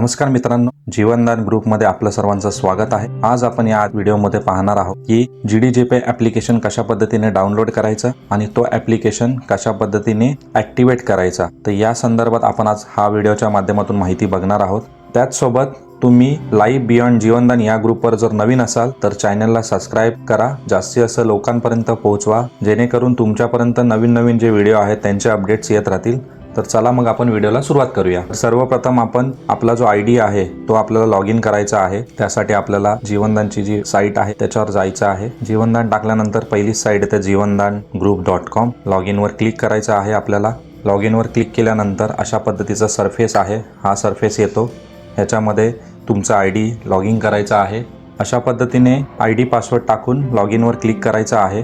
नमस्कार मित्रांनो जीवनदान ग्रुपमध्ये आपलं सर्वांचं स्वागत आहे. आज आपण या व्हिडिओमध्ये पाहणार आहोत की जी डी जी पे ऍप्लिकेशन कशा पद्धतीने डाउनलोड करायचं आणि तो ऍप्लिकेशन कशा पद्धतीने ऍक्टिव्हेट करायचा. तर या संदर्भात आपण आज हा व्हिडिओच्या माध्यमातून माहिती बघणार आहोत. त्याचसोबत तुम्ही लाईव्ह बियॉन्ड जीवनदान या ग्रुपवर जर नवीन असाल तर चॅनलला सबस्क्राईब करा. जास्तीत जास्त लोकांपर्यंत पोहोचवा. जेणेकरून तुमच्यापर्यंत नवीन नवीन जे व्हिडिओ आहेत त्यांचे अपडेट्स येत राहतील. तर चला मग आपण व्हिडिओला सुरुवात करूया. सर्वप्रथम आपण आपला जो आय डी आहे तो आपल्याला लॉग इन करायचा आहे. त्यासाठी आपल्याला जीवनदानची जी साईट आहे त्याच्यावर जायचं आहे. जीवनदान टाकल्यानंतर पहिलीच साईट येते Jeevandaan group dot com log इनवर click करायचं आहे आपल्याला. लॉग इनवर क्लिक केल्यानंतर अशा पद्धतीचा सरफेस आहे. हा सरफेस येतो. ह्याच्यामध्ये तुमचा आय डी लॉग इन करायचा आहे. अशा पद्धतीने आय डी पासवर्ड टाकून लॉग इनवर क्लिक करायचं आहे.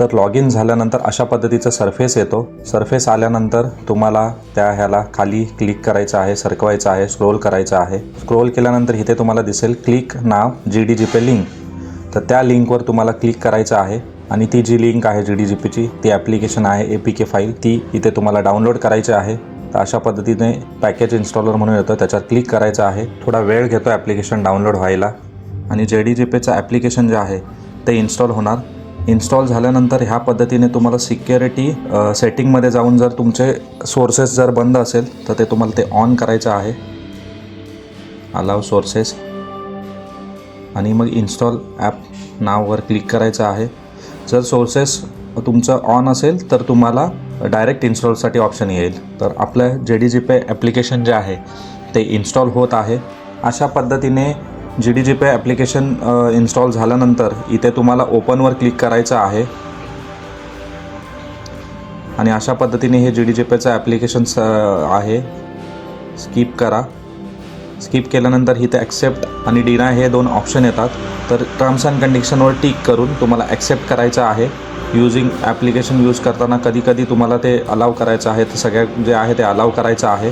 तर लॉग इन झाल्यानंतर अशा पद्धतीचं सरफेस येतो. सरफेस आल्यानंतर तुम्हाला त्या ह्याला खाली क्लिक करायचं आहे सरकवायचं आहे स्क्रोल करायचं आहे. स्क्रोल केल्यानंतर इथे तुम्हाला दिसेल क्लिक नाव G D G pay link तर त्या लिंकवर तुम्हाला क्लिक करायचं आहे आणि ती जी लिंक आहे जी डी जी पीची ती ॲप्लिकेशन आहे ए पी के फाईल ती इथे तुम्हाला डाउनलोड करायची आहे. तर अशा पद्धतीने पॅकेज इन्स्टॉलर म्हणून येतं त्याच्यावर क्लिक करायचं आहे. थोडा वेळ घेतो ॲप्लिकेशन डाउनलोड व्हायला. आणि जे डी जी पेचं ॲप्लिकेशन जे आहे ते इन्स्टॉल होणार. इन्स्टॉल झाल्यानंतर ह्या पद्धतीने तुम्हाला सिक्युरिटी सेटिंगमध्ये जाऊन जर तुमचे सोर्सेस जर बंद असेल तर ते तुम्हाला ते ऑन करायचं आहे. अलाव सोर्सेस आणि मग इन्स्टॉल ॲप नाववर क्लिक करायचं आहे. जर सोर्सेस तुमचं ऑन असेल तर तुम्हाला डायरेक्ट इन्स्टॉलसाठी ऑप्शन येईल. तर आपलं जे डी जी पे ॲप्लिकेशन जे आहे ते इन्स्टॉल होत आहे. अशा पद्धतीने G D G pay application install झाल्यानंतर इथे तुम्हाला ओपनवर क्लिक करायचं आहे. आणि अशा पद्धतीने हे जी डी जी पेचं ॲप्लिकेशन स आहे. स्किप करा. स्किप केल्यानंतर इथे ॲक्सेप्ट आणि डिनाय हे दोन ऑप्शन येतात. तर टर्म्स अँड कंडिशनवर टिक करून तुम्हाला ॲक्सेप्ट करायचं आहे. युजिंग ॲप्लिकेशन यूज करताना कधी कधी तुम्हाला ते अलाव करायचं आहे. तर सगळ्या जे आहे ते अलाव करायचं आहे.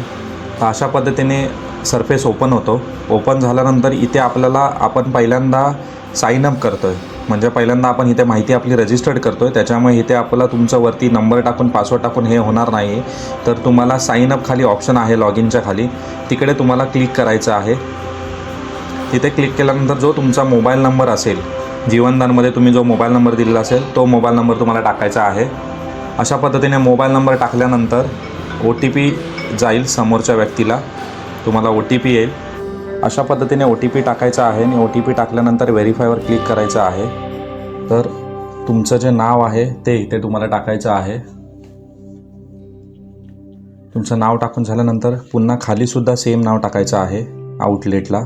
तर अशा पद्धतीने सरफेस ओपन होतो. ओपन झाल्यानंतर इथे आपल्याला आपण पहिल्यांदा साईन अप करतो आहे म्हणजे पहिल्यांदा आपण इथे माहिती आपली रजिस्टर्ड करतो आहे त्याच्यामुळे इथे आपला तुमचं वरती नंबर टाकून पासवर्ड टाकून हे होणार नाही तर तुम्हाला साईन अप खाली ऑप्शन आहे लॉग इनच्या खाली. तिकडे तुम्हाला क्लिक करायचं आहे. तिथे क्लिक केल्यानंतर जो तुमचा मोबाईल नंबर असेल जीवनदानमध्ये तुम्ही जो मोबाईल नंबर दिलेला असेल तो मोबाईल नंबर तुम्हाला टाकायचा आहे. अशा पद्धतीने मोबाईल नंबर टाकल्यानंतर ओ टी पी जाईल समोरच्या व्यक्तीला. तुम्हाला ओ टी पी येईल. अशा पद्धतीने ओ टी पी टाकायचा आहे आणि ओ टी पी टाकल्यानंतर व्हेरीफायवर क्लिक करायचं आहे. तर तुमचं जे नाव आहे ते इथे तुम्हाला टाकायचं आहे. तुमचं नाव टाकून झाल्यानंतर पुन्हा खालीसुद्धा सेम नाव टाकायचं आहे आउटलेटला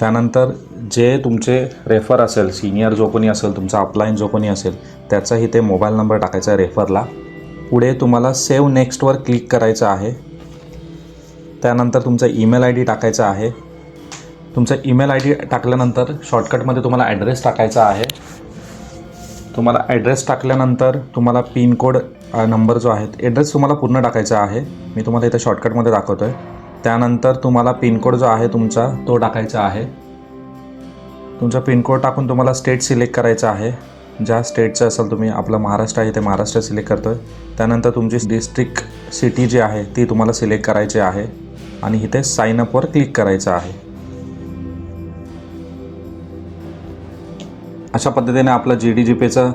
त्यानंतर जे तुमचे रेफर असेल सिनियर जो कोणी असेल तुमचा अपलाईन जो कोणी असेल त्याचाही ते मोबाईल नंबर टाकायचा आहे रेफरला पुढे तुम्हाला सेव्ह नेक्स्टवर क्लिक करायचं आहे. त्यानंतर तुमचा ईमेल आय डी टाकायचा आहे. तुमचा ईमेल आय डी टाकल्यानंतर शॉर्टकटमध्ये तुम्हाला ॲड्रेस टाकायचा आहे. तुम्हाला ॲड्रेस टाकल्यानंतर तुम्हाला पिनकोड नंबर जो आहे ॲड्रेस तुम्हाला पूर्ण टाकायचा आहे. मी तुम्हाला इथे शॉर्टकटमध्ये दाखवतो आहे त्यानंतर तुम्हाला पिनकोड जो आहे तुमचा तो टाकायचा आहे. तुमचा पिनकोड टाकून तुम्हाला स्टेट सिलेक्ट करायचा आहे. ज्या स्टेटचं असेल तुम्ही आपलं महाराष्ट्र आहे ते महाराष्ट्र सिलेक्ट करतो आहे त्यानंतर तुमची डिस्ट्रिक्ट सिटी जी आहे ती तुम्हाला सिलेक्ट करायची आहे. आणि इथे साइन अपवर क्लिक करायचं आहे. अशा पद्धतीने आपलं जी डी जी पेचं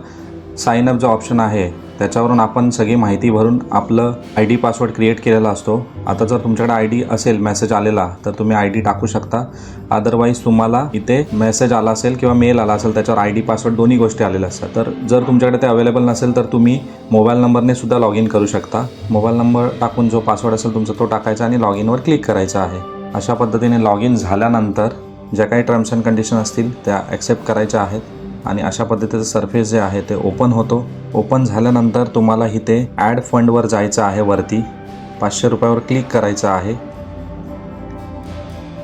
साइन अप जो ऑप्शन आहे त्याच्यावरून आपण सगळी माहिती भरून आपलं आय डी पासवर्ड क्रिएट केलेला असतो. आता जर तुमच्याकडे आय डी असेल मेसेज आलेला तर तुम्ही आय डी टाकू शकता. अदरवाईज तुम्हाला इथे मेसेज आला असेल किंवा मेल आला असेल त्याच्यावर आय डी पासवर्ड दोन्ही गोष्टी आलेल्या असतात. तर जर तुमच्याकडे ते अवेलेबल नसेल तर तुम्ही मोबाईल नंबरने सुद्धा लॉग इन करू शकता. मोबाईल नंबर टाकून जो पासवर्ड असेल तुमचा तो टाकायचा आणि लॉग इनवर क्लिक करायचा आहे. अशा पद्धतीने लॉग इन झाल्यानंतर ज्या काही टर्म्स अँड कंडिशन असतील त्या ॲक्सेप्ट करायच्या आहेत. आणि अशा पद्धतीचं सरफेस जे आहे ते ओपन होतो. ओपन झाल्यानंतर तुम्हाला इथे ॲड फंडवर जायचं आहे वरती. पाचशे रुपयावर क्लिक करायचं आहे.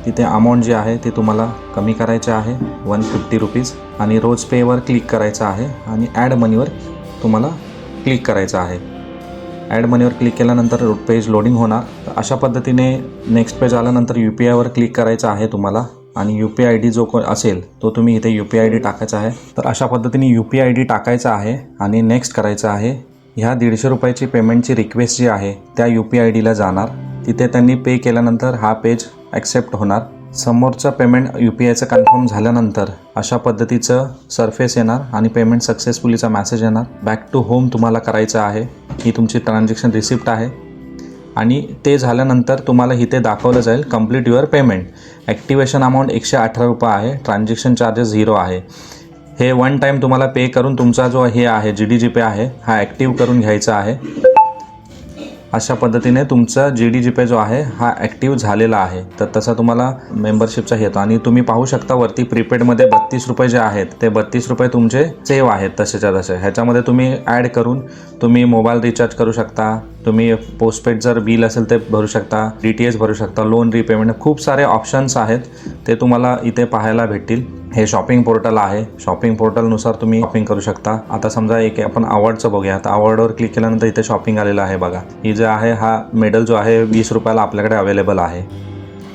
तिथे अमाऊंट जी आहे ती तुम्हाला कमी करायचं आहे वन फिफ्टी रुपीज आणि रोज पेवर क्लिक करायचं आहे आणि ॲड मनीवर तुम्हाला क्लिक करायचं आहे. ॲड मनीवर क्लिक केल्यानंतर पेज लोडिंग होणार. तर अशा पद्धतीने नेक्स्ट पेज आल्यानंतर यू पी आयवर क्लिक करायचं आहे तुम्हाला. आणि यू पी आय डी जो को असेल तो तुम्ही इथे यू पी आय डी टाकायचा आहे. तर अशा पद्धतीने यू पी आय डी टाकायचा आहे आणि नेक्स्ट करायचं आहे ह्या दीडशे रुपयाची पेमेंटची रिक्वेस्ट जी आहे त्या यू पी आय डीला जाणार. तिथे त्यांनी पे केल्यानंतर हा पेज ॲक्सेप्ट होणार. समोरचं पेमेंट यू पी आयचं कन्फर्म झाल्यानंतर अशा पद्धतीचं सरफेस येणार आणि पेमेंट सक्सेसफुलीचा मेसेज येणार. बॅक टू होम तुम्हाला करायचं आहे. ही तुमची ट्रान्झॅक्शन रिसिप्ट आहे. आणि ते झाल्यानंतर तुम्हाला इथे दाखवलं जाईल complete your payment activation amount एकशे अठरा रुपये आहे. ट्रान्झॅक्शन चार्जेस झिरो आहे. हे वन टाईम तुम्हाला पे करून तुमचा जो हे आहे जी डी जी पे आहे हा ॲक्टिव्ह करून घ्यायचा आहे. अशा पद्धतीने तुमचा जी डी जी पे जो आहे हा ॲक्टिव्ह झालेला आहे. तर तसा तुम्हाला मेंबरशिपचा येतो आणि तुम्ही पाहू शकता वरती प्रीपेडमध्ये बत्तीस रुपये जे आहेत ते बत्तीस रुपये तुमचे सेव्ह आहेत तसेच्या तसे. ह्याच्यामध्ये तुम्ही ॲड करून तुम्ही मोबाईल रिचार्ज करू शकता. तुम्ही पोस्टपेड जर बिल असेल ते भरू शकता डी टी एस भरू शकता लोन रिपेमेंट खूप सारे ऑप्शन्स आहेत. ते तुम्हाला इथे पाहायला भेटतील. हे शॉपिंग पोर्टल आहे. शॉपिंग पोर्टलनुसार तुम्ही शॉपिंग करू शकता. आता समजा एक आपण आवडचं बघूया तर आवडवर क्लिक केल्यानंतर इथे शॉपिंग आलेलं आहे बघा. ही जे आहे हा मेडल जो आहे वीस रुपयाला आपल्याकडे अवेलेबल आहे.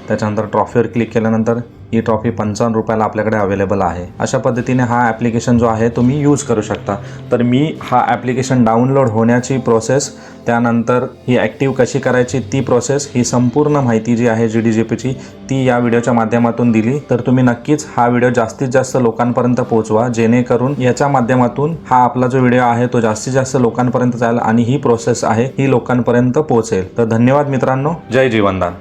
त्याच्यानंतर ट्रॉफीवर क्लिक केल्यानंतर ही ट्रॉफी पंचावन्न रुपयाला आपल्याकडे अवेलेबल आहे. अशा पद्धतीने हा ॲप्लिकेशन जो आहे तुम्ही यूज करू शकता. तर मी हा ॲप्लिकेशन डाउनलोड होण्याची प्रोसेस त्यानंतर ही ॲक्टिव्ह कशी करायची ती प्रोसेस ही संपूर्ण माहिती जी आहे जी डी जी पीची ती या व्हिडिओच्या माध्यमातून दिली. तर तुम्ही नक्कीच हा व्हिडिओ जास्तीत जास्त लोकांपर्यंत पोहोचवा जेणेकरून याच्या माध्यमातून हा आपला जो व्हिडिओ आहे तो जास्तीत जास्त लोकांपर्यंत जाईल आणि ही प्रोसेस आहे ही लोकांपर्यंत पोहोचेल. तर धन्यवाद मित्रांनो. जय जीवनदान.